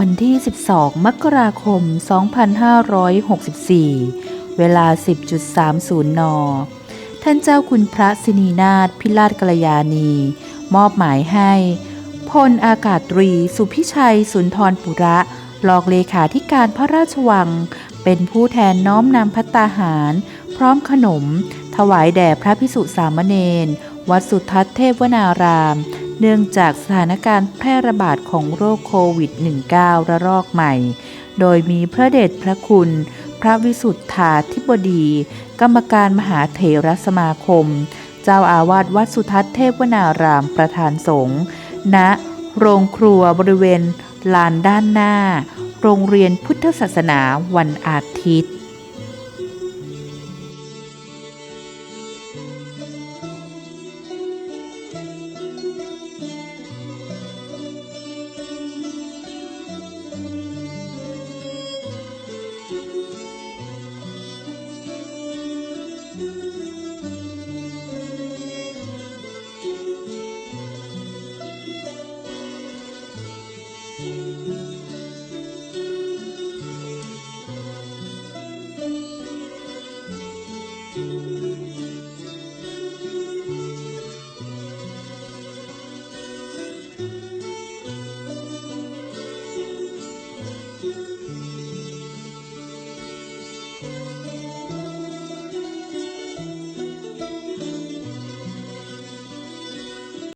วันที่ 12 มกราคม 2564 เวลา 10.30 น ท่านเจ้าคุณพระสินีนาถพิราชกัลยาณี มอบหมายให้พลอากาศตรีสุพิชัย สุนทรปุระรองเลขาธิการพระราชวัง เป็นผู้แทนน้อมนำพัตตาหาร พร้อมขนม ถวายแด่พระพิสุสามเณรวัดสุทัศน์เทพวนาราม เนื่องจากสถานการณ์แพร่ระบาดของโรคโควิด -19 ระลอกใหม่ โดยมีพระเดชพระคุณ พระวิสุทธาธิบดี กรรมการมหาเถรสมาคม เจ้าอาวาสวัดสุทัศน์เทพวนารามประธานสงฆ์ณโรงครัวบริเวณลานด้านหน้า โรงเรียนพุทธศาสนาวันอาทิตย์